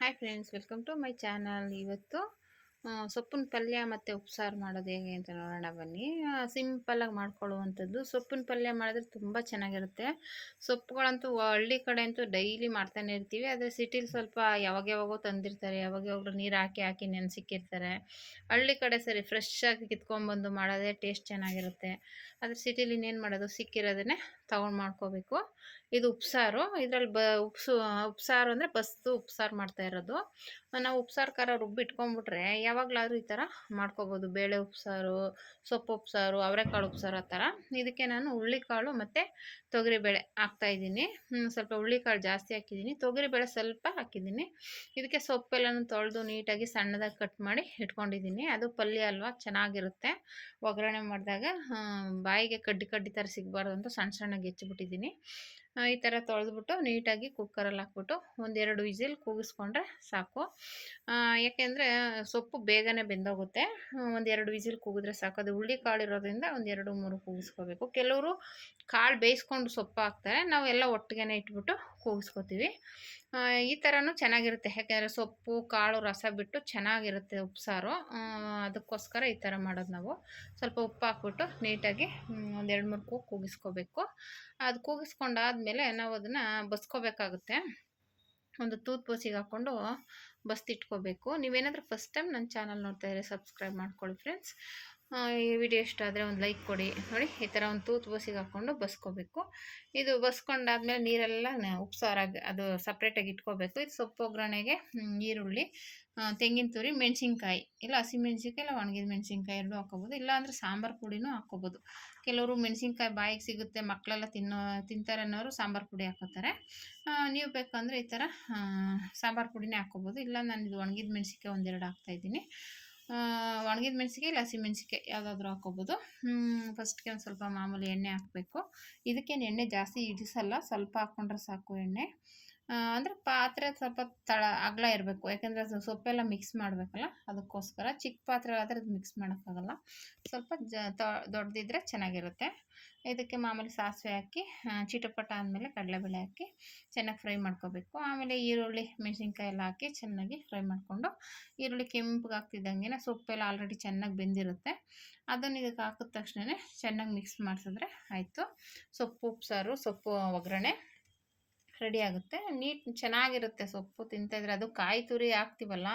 hi friends welcome to my channel ಇವತ್ತು ಸೊಪ್ಪಿನ ಪಲ್ಯ ಮತ್ತು ಉಪ್ಸಾರು ಮಾಡೋದು ಹೇಗೆ ಅಂತ ನೋಡೋಣ ಬನ್ನಿ. ಸಿಂಪಲ್ಲಾಗಿ ಮಾಡ್ಕೊಳ್ಳುವಂಥದ್ದು. ಸೊಪ್ಪಿನ ಪಲ್ಯ ಮಾಡಿದ್ರೆ ತುಂಬ ಚೆನ್ನಾಗಿರುತ್ತೆ. ಸೊಪ್ಪುಗಳಂತೂ ಹಳ್ಳಿ ಕಡೆ ಅಂತೂ ಡೈಲಿ ಮಾಡ್ತಾನೆ ಇರ್ತೀವಿ. ಆದರೆ ಸಿಟಿಲಿ ಸ್ವಲ್ಪ ಯಾವಾಗ ಯಾವಾಗೋ ತಂದಿರ್ತಾರೆ. ಯಾವಾಗ ಯಾವಾಗಲೂ ನೀರು ಹಾಕಿ ಹಾಕಿ ನೆನೆಸಿಕ್ಕಿರ್ತಾರೆ. ಹಳ್ಳಿ ಕಡೆ ಸರಿ ಫ್ರೆಶ್ ಆಗಿ ಕಿತ್ಕೊಂಡ್ಬಂದು ಮಾಡೋದೇ ಟೇಸ್ಟ್ ಚೆನ್ನಾಗಿರುತ್ತೆ. ಆದರೆ ಸಿಟಿಲಿ ಇನ್ನೇನು ಮಾಡೋದು? ಸಿಕ್ಕಿರೋದನ್ನೇ ತೊಗೊಂಡು ಮಾಡ್ಕೋಬೇಕು. ಇದು ಉಪ್ಸಾರು. ಇದರಲ್ಲಿ ಬ, ಉಪ್ಸು, ಉಪ್ಸಾರು ಅಂದರೆ ಬಸ್ದು ಉಪ್ಸಾರು ಮಾಡ್ತಾ ಇರೋದು. ನಾವು ಉಪ್ಸಾರು ಖಾರ ರುಬ್ಬಿ ಇಟ್ಕೊಂಡ್ಬಿಟ್ರೆ ಯಾವಾಗಲಾದ್ರೂ ಈ ಥರ ಮಾಡ್ಕೋಬೋದು. ಬೇಳೆ ಉಪ್ಸಾರು, ಸೊಪ್ಪು ಉಪ್ಸಾರು, ಅವರೆಕಾಳು ಉಪ್ಸಾರು ಆ ಥರ. ಇದಕ್ಕೆ ನಾನು ಹುಳ್ಳಿಕಾಳು ಮತ್ತು ತೊಗರಿಬೇಳೆ ಹಾಕ್ತಾಯಿದ್ದೀನಿ ಸ್ವಲ್ಪ ಹುಳ್ಳಿಕಾಳು ಜಾಸ್ತಿ ಹಾಕಿದ್ದೀನಿ. ತೊಗರಿಬೇಳೆ ಸ್ವಲ್ಪ ಹಾಕಿದ್ದೀನಿ. ಇದಕ್ಕೆ ಸೊಪ್ಪೆಲ್ಲನೂ ತೊಳೆದು ನೀಟಾಗಿ ಸಣ್ಣದಾಗಿ ಕಟ್ ಮಾಡಿ ಇಟ್ಕೊಂಡಿದ್ದೀನಿ. ಅದು ಪಲ್ಯ ಅಲ್ವಾ, ಚೆನ್ನಾಗಿರುತ್ತೆ. ಒಗ್ಗರಣೆ ಮಾಡಿದಾಗ ಬಾಯಿಗೆ ಕಡ್ಡಿ ಕಡ್ಡಿ ಥರ ಸಿಗಬಾರ್ದು ಅಂತ ಸಣ್ಣ ಸಣ್ಣಗೆ ಹೆಚ್ಚಿಬಿಟ್ಟಿದ್ದೀನಿ. ಈ ಥರ ತೊಳೆದ್ಬಿಟ್ಟು ನೀಟಾಗಿ ಕುಕ್ಕರಲ್ಲಿ ಹಾಕ್ಬಿಟ್ಟು ಒಂದೆರಡು ವಿಸಿಲ್ ಕೂಗಿಸ್ಕೊಂಡ್ರೆ ಸಾಕು. ಯಾಕೆಂದರೆ ಸೊಪ್ಪು ಬೇಗನೆ ಬೆಂದೋಗುತ್ತೆ. ಒಂದೆರಡು ವಿಸಿಲ್ ಕೂಗಿದ್ರೆ ಸಾಕು. ಅದು ಹುಳ್ಳಿ ಕಾಳು ಇರೋದ್ರಿಂದ ಒಂದೆರಡು ಮೂರು ಕೂಗಿಸ್ಕೋಬೇಕು. ಕೆಲವರು ಕಾಳು ಬೇಯಿಸ್ಕೊಂಡು ಸೊಪ್ಪು ಹಾಕ್ತಾರೆ. ನಾವೆಲ್ಲ ಒಟ್ಟಿಗೆನೆ ಇಟ್ಬಿಟ್ಟು ಕೂಗಿಸ್ಕೋತೀವಿ. ಈ ಥರನೂ ಚೆನ್ನಾಗಿರುತ್ತೆ. ಯಾಕೆಂದರೆ ಸೊಪ್ಪು, ಕಾಳು, ರಸ ಬಿಟ್ಟು ಚೆನ್ನಾಗಿರುತ್ತೆ ಉಪ್ಸಾರು. ಅದಕ್ಕೋಸ್ಕರ ಈ ಥರ ಮಾಡೋದು ನಾವು. ಸ್ವಲ್ಪ ಉಪ್ಪು ಹಾಕ್ಬಿಟ್ಟು ನೀಟಾಗಿ ಒಂದೆರಡು ಮೂರು ಕೂಗು ಕೂಗಿಸ್ಕೋಬೇಕು. ಅದು ಕೂಗಿಸ್ಕೊಂಡಾದ್ಮೇಲೆ ನಾವು ಅದನ್ನು ಬಸ್ಕೋಬೇಕಾಗುತ್ತೆ. ಒಂದು ತೂತ್ ಪೋಸಿಗೆ ಹಾಕ್ಕೊಂಡು ಬಸ್ತಿಟ್ಕೋಬೇಕು. ನೀವೇನಾದರೂ ಫಸ್ಟ್ ಟೈಮ್ ನನ್ನ ಚಾನಲ್ ನೋಡ್ತಾ ಇದ್ರೆ ಸಬ್ಸ್ಕ್ರೈಬ್ ಮಾಡ್ಕೊಳ್ಳಿ ಫ್ರೆಂಡ್ಸ್. ಈ ವಿಡಿಯೋ ಇಷ್ಟ ಆದರೆ ಒಂದು ಲೈಕ್ ಕೊಡಿ. ನೋಡಿ, ಈ ಥರ ಒಂದು ತೂತು ಬಸಿಗೆ ಹಾಕ್ಕೊಂಡು ಬಸ್ಕೋಬೇಕು. ಇದು ಬಸ್ಕೊಂಡಾದ್ಮೇಲೆ ನೀರೆಲ್ಲ ಉಪ್ಸಾರಾಗಿ ಅದು ಸಪ್ರೇಟಾಗಿ ಇಟ್ಕೋಬೇಕು. ಇದು ಸೊಪ್ಪು ಒಗ್ಗರಣೆಗೆ ಈರುಳ್ಳಿ ತೆಂಗಿನ ತುರಿ, ಮೆಣಸಿನ್ಕಾಯಿ. ಇಲ್ಲ ಹಸಿಮೆಣ್ಸಿನ್ಕಾಯಿ ಇಲ್ಲ, ಒಣಗಿದ ಮೆಣಸಿನ್ಕಾಯಿ ಎರಡೂ ಹಾಕೋಬೋದು. ಇಲ್ಲಾಂದರೆ ಸಾಂಬಾರು ಪುಡಿನೂ ಹಾಕ್ಕೋಬೋದು ಕೆಲವರು ಮೆಣಸಿನ್ಕಾಯಿ ಬಾಯಿಗೆ ಸಿಗುತ್ತೆ ಮಕ್ಕಳೆಲ್ಲ ತಿನ್ನೋ, ತಿಂತಾರೆ ಅನ್ನೋರು ಸಾಂಬಾರು ಪುಡಿ ಹಾಕೋತಾರೆ. ನೀವು ಬೇಕಂದರೆ ಈ ಥರ ಸಾಂಬಾರು ಪುಡಿನೇ ಹಾಕ್ಕೋಬೋದು ಇಲ್ಲ, ನಾನು ಇದು ಒಣಗಿದ ಮೆಣಸಿನ್ಕಾಯಿ ಒಂದೆರಡು ಹಾಕ್ತಾಯಿದ್ದೀನಿ ಒಣಗಿದ ಮೆಣಸಿಕಾಯಿ ಇಲ್ಲ ಹಸಿ ಮೆಣಸಿಗೆ ಯಾವುದಾದ್ರೂ ಹಾಕ್ಕೊಬೋದು ಫಸ್ಟ್ಗೆ ಒಂದು ಸ್ವಲ್ಪ ಮಾಮೂಲಿ ಎಣ್ಣೆ ಹಾಕಬೇಕು. ಇದಕ್ಕೇನು ಎಣ್ಣೆ ಜಾಸ್ತಿ ಇಡಿಸಲ್ಲ ಸ್ವಲ್ಪ ಹಾಕ್ಕೊಂಡ್ರೆ ಸಾಕು ಎಣ್ಣೆ. ಅಂದರೆ ಪಾತ್ರೆ ಸ್ವಲ್ಪ ತಳ, ಅಗಲ ಇರಬೇಕು. ಯಾಕೆಂದರೆ ಅದು ಸೊಪ್ಪೆಲ್ಲ ಮಿಕ್ಸ್ ಮಾಡಬೇಕಲ್ಲ, ಅದಕ್ಕೋಸ್ಕರ ಚಿಕ್ಕ ಪಾತ್ರೆಗಳಾದರೆ ಅದು ಮಿಕ್ಸ್ ಮಾಡೋಕ್ಕಾಗಲ್ಲ. ಸ್ವಲ್ಪ ಜ ದೊಡ್ಡದಿದ್ರೆ ಚೆನ್ನಾಗಿರುತ್ತೆ. ಇದಕ್ಕೆ ಮಾಮೂಲಿ ಸಾಸಿವೆ ಹಾಕಿ ಚಿಟಪಟ ಆದಮೇಲೆ ಕಡಲೆಬೇಳೆ ಹಾಕಿ ಚೆನ್ನಾಗಿ ಫ್ರೈ ಮಾಡ್ಕೋಬೇಕು. ಆಮೇಲೆ ಈರುಳ್ಳಿ ಮೆಣಸಿನ್ಕಾಯಿ ಎಲ್ಲ ಹಾಕಿ ಚೆನ್ನಾಗಿ ಫ್ರೈ ಮಾಡಿಕೊಂಡು, ಈರುಳ್ಳಿ ಕೆಂಪಗೆ ಹಾಕ್ತಿದ್ದಂಗೆ ಸೊಪ್ಪೆಲ್ಲ ಆಲ್ರೆಡಿ ಚೆನ್ನಾಗಿ ಬೆಂದಿರುತ್ತೆ. ಅದನ್ನು ಇದಕ್ಕೆ ಹಾಕಿದ ತಕ್ಷಣ ಚೆನ್ನಾಗಿ ಮಿಕ್ಸ್ ಮಾಡಿಸಿದ್ರೆ ಆಯಿತು. ಸೊಪ್ಪು, ಉಪ್ಸಾರು, ಸೊಪ್ಪು ಒಗ್ಗರಣೆ ರೆಡಿ ಆಗುತ್ತೆ. ನೀಟ್ ಚೆನ್ನಾಗಿರುತ್ತೆ ಸೊಪ್ಪು ತಿಂತಾಯಿದ್ರೆ. ಅದು ಕಾಯಿ ತುರಿ ಹಾಕ್ತೀವಲ್ಲ,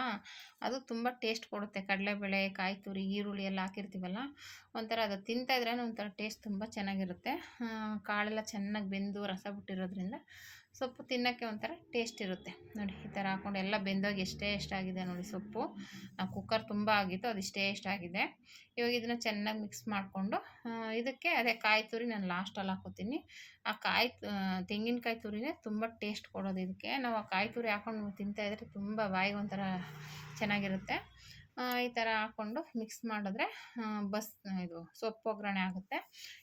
ಅದು ತುಂಬ ಟೇಸ್ಟ್ ಕೊಡುತ್ತೆ. ಕಡಲೆಬೇಳೆ, ಕಾಯಿ ತುರಿ, ಈರುಳ್ಳಿ ಎಲ್ಲ ಹಾಕಿರ್ತೀವಲ್ಲ, ಒಂಥರ ಅದು ತಿಂತಾಯಿದ್ರೆ ಒಂಥರ ಟೇಸ್ಟ್ ತುಂಬ ಚೆನ್ನಾಗಿರುತ್ತೆ. ಕಾಳೆಲ್ಲ ಚೆನ್ನಾಗಿ ಬೆಂದು ರಸ ಬಿಟ್ಟಿರೋದ್ರಿಂದ ಸೊಪ್ಪು ತಿನ್ನೋಕ್ಕೆ ಒಂಥರ ಟೇಸ್ಟ್ ಇರುತ್ತೆ. ನೋಡಿ, ಈ ಥರ ಹಾಕ್ಕೊಂಡು ಎಲ್ಲ ಬೆಂದೋಗಿ ಎಷ್ಟೇ ಎಷ್ಟಾಗಿದೆ ನೋಡಿ ಸೊಪ್ಪು. ಕುಕ್ಕರ್ ತುಂಬ ಆಗಿತ್ತು, ಅದು ಇಷ್ಟೇ ಎಷ್ಟಾಗಿದೆ. ಇವಾಗ ಇದನ್ನು ಚೆನ್ನಾಗಿ ಮಿಕ್ಸ್ ಮಾಡಿಕೊಂಡು ಇದಕ್ಕೆ ಅದೇ ಕಾಯಿ ತುರಿ ನಾನು ಲಾಸ್ಟಲ್ಲಿ ಹಾಕೋತೀನಿ. ಆ ಕಾಯಿ ತೆಂಗಿನಕಾಯಿ ತುರಿನೇ ತುಂಬ ಟೇಸ್ಟ್ ಕೊಡೋದು ಇದಕ್ಕೆ. ನಾವು ಆ ಕಾಯಿ ತುರಿ ಹಾಕೊಂಡು ತಿಂತಾಯಿದ್ರೆ ತುಂಬ ಬಾಯಿಗೆ ಒಂಥರ ಚೆನ್ನಾಗಿರುತ್ತೆ. ಈ ಥರ ಹಾಕ್ಕೊಂಡು ಮಿಕ್ಸ್ ಮಾಡಿದ್ರೆ ಬಸ್, ಇದು ಸೊಪ್ಪು ಒಗ್ಗರಣೆ ಆಗುತ್ತೆ.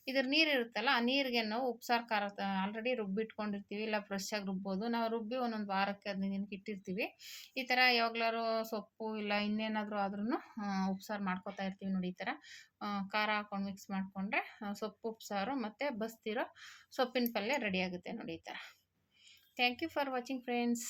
ಇದ್ರ ನೀರು ಇರುತ್ತಲ್ಲ, ಆ ನೀರಿಗೆ ನಾವು ಉಪ್ಸಾರು, ಖಾರ ಆಲ್ರೆಡಿ ರುಬ್ಬಿಟ್ಕೊಂಡಿರ್ತೀವಿ ಇಲ್ಲ ಫ್ರೆಶ್ಶಾಗಿ ರುಬ್ಬೋದು. ನಾವು ರುಬ್ಬಿ ಒಂದೊಂದು ವಾರಕ್ಕೆ ಹದಿನೈದು ದಿನಕ್ಕೆ ಇಟ್ಟಿರ್ತೀವಿ. ಈ ಥರ ಯಾವಾಗ್ಲಾರು ಸೊಪ್ಪು ಇಲ್ಲ ಇನ್ನೇನಾದರೂ ಆದ್ರೂ ಉಪ್ಸಾರು ಮಾಡ್ಕೊತಾ ಇರ್ತೀವಿ ನೋಡಿ ಈ ಥರ ಖಾರ ಹಾಕ್ಕೊಂಡು ಮಿಕ್ಸ್ ಮಾಡಿಕೊಂಡ್ರೆ ಸೊಪ್ಪು, ಉಪ್ಸಾರು ಮತ್ತು ಬಸ್ತಿರೋ ಸೊಪ್ಪಿನ ಪಲ್ಯ ರೆಡಿ ಆಗುತ್ತೆ ನೋಡಿ ಈ ಥರ thank you for watching friends